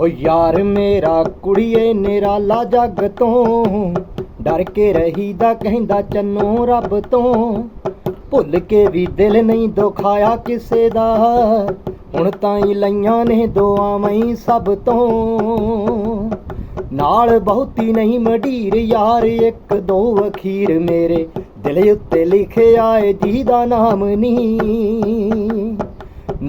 ਹੋ ਯਾਰ ਮੇਰਾ ਕੁੜੀਏ ਨਿਰਾਲਾ ਜੱਗ ਤੋਂ। ਡਰ ਕੇ ਰਹੀਦਾ ਕਹਿੰਦਾ ਚੰਨੋ ਰੱਬ ਤੋਂ। ਭੁੱਲ ਕੇ ਵੀ ਦਿਲ ਨਹੀਂ ਦੁਖਾਇਆ ਕਿਸੇ ਦਾ। ਹੁਣ ਤਾਂ ਹੀ ਲਈਆਂ ਨੇ ਦੁਆਵਾਂ ਹੀ ਸਭ ਤੋਂ। ਨਾਲ ਬਹੁਤੀ ਨਹੀਂ ਮਢੀਰ ਯਾਰ, ਇੱਕ ਦੋ ਅਖੀਰ ਮੇਰੇ ਦਿਲ ਉੱਤੇ ਲਿਖਿਆ ਏ ਜੀ ਦਾ ਨਾਮ ਨਹੀਂ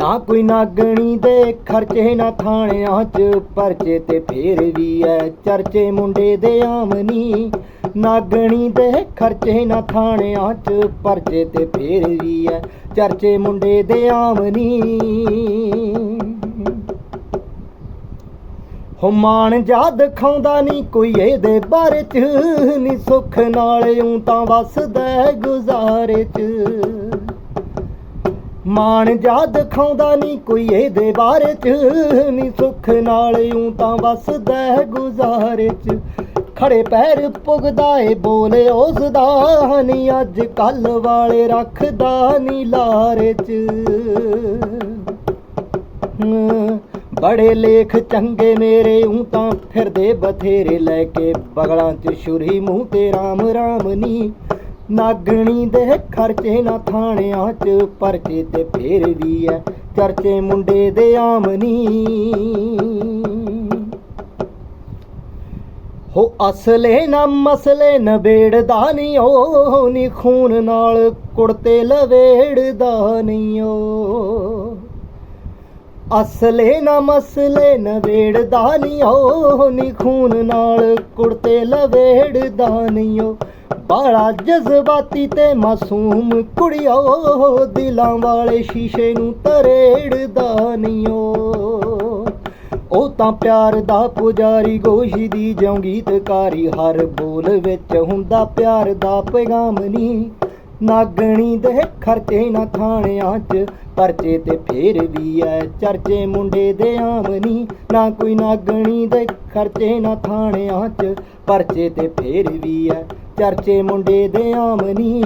ਨਾ ਕੋਈ ਨਾਗਣੀ ਦੇ ਖਰਚੇ, ਨਾ ਥਾਣਿਆਂ 'ਚ ਪਰਚੇ ਤੇ ਫੇਰ ਵੀ ਐ ਚਰਚੇ ਮੁੰਡੇ ਦੇ ਆਮਨੀ। ਨਾਗਣੀ ਦੇ ਖਰਚੇ, ਨਾ ਥਾਣਿਆਂ 'ਚ ਪਰਚੇ ਤੇ ਫੇਰ ਵੀ ਐ ਚਰਚੇ ਮੁੰਡੇ ਦੇ ਆਮਨੀ। ਹੁਮਾਨ ਜਾ ਦਿਖਾਉਂਦਾ ਨਹੀਂ ਕੋਈ ਇਹਦੇ ਬਾਰੇ ਚ ਨਹੀਂ ਸੁੱਖ ਨਾਲ ਉਂ ਤਾਂ ਵਸਦਾ ਹੈ ਗੁਜ਼ਾਰੇ ਚ। ਮਾਣ ਜਾ ਦਿਖਾਉਂਦਾ ਨਹੀਂ ਕੋਈ ਇਹਦੇ ਬਾਰੇ ਚ ਨਹੀਂ ਸੁੱਖ ਨਾਲ ਉਂ ਤਾਂ ਵਸਦਾ ਹੈ ਗੁਜ਼ਾਰੇ ਚ। ਖੜੇ ਪੈਰ ਪੁਗਦਾ ਏ, ਬੋਲੇ ਉਸ ਦਾ ਨਹੀਂ ਅੱਜ ਕੱਲ ਵਾਲੇ ਰੱਖਦਾ ਨਹੀਂ ਲਾਰੇ ਚ। ਬੜੇ ਲੇਖ ਚੰਗੇ ਮੇਰੇ, ਉਂ ਤਾਂ ਫਿਰਦੇ ਬਥੇਰੇ ਲੈ ਕੇ, ਬਗਲਾਂ 'ਚ ਛੁਰੀ ਮੂੰਹ ਤੇ ਰਾਮ ਰਾਮ ਨੀ। ਨਾਗਣੀ ਦੇ ਖਰਚੇ ਨਾ ਥਾਣਿਆਂ 'ਚ ਪਰਚੇ ਤੇ ਫੇਰ ਵੀ ਐ। ਚਰਚੇ ਮੁੰਡੇ ਦੇ ਆਮਨੀ। ਹੋ ਅਸਲੇ ਨਾ ਮਸਲੇ ਨਵੇੜਦਾ ਨਹੀਂ ਓ, ਨੀ ਖੂਨ ਨਾਲ ਕੁੜਤੇ ਲਵੇੜਦਾ ਨਹੀਂ ਓ। ਅਸਲੇ ਨਾ ਮਸਲੇ ਨਵੇੜਦਾ ਨਹੀਂ ਓ, ਨੀ ਖੂਨ ਨਾਲ ਕੁੜਤੇ ਲਵੇੜਦਾ ਨਹੀਂ ਓ। ਬਾਲਾ ਜਜ਼ਬਾਤੀ ਤੇ ਮਾਸੂਮ ਕੁੜੀਓ, ਦਿਲਾਂ ਵਾਲੇ ਸ਼ੀਸ਼ੇ ਨੂੰ ਤਰੇੜਦਾ ਨਹੀਂ ਓ ਉਹ ਤਾਂ ਪਿਆਰ ਦਾ ਪੁਜਾਰੀ ਗੋਸ਼ੀ ਦੀ ਜਿਉਂ ਗੀਤਕਾਰੀ, ਹਰ ਬੋਲ ਵਿੱਚ ਹੁੰਦਾ ਪਿਆਰ ਦਾ ਪੈਗਾਮ ਨਹੀਂ ਨਾਗਣੀ ਦੇ ਖਰਚੇ ਨਾ ਥਾਣਿਆਂ 'ਚ, ਪਰਚੇ ਤੇ ਫੇਰ ਵੀ ਐ ਚਰਚੇ ਮੁੰਡੇ ਦੇ ਆਮਨੀ ਨਾ ਕੋਈ ਨਾਗਣੀ ਦੇ ਖਰਚੇ ਨਾ ਥਾਣਿਆਂ 'ਚ, ਪਰਚੇ ਤੇ ਫੇਰ ਵੀ ਐ ਚਰਚੇ ਮੁੰਡੇ ਦੇ ਆਮਨੀ।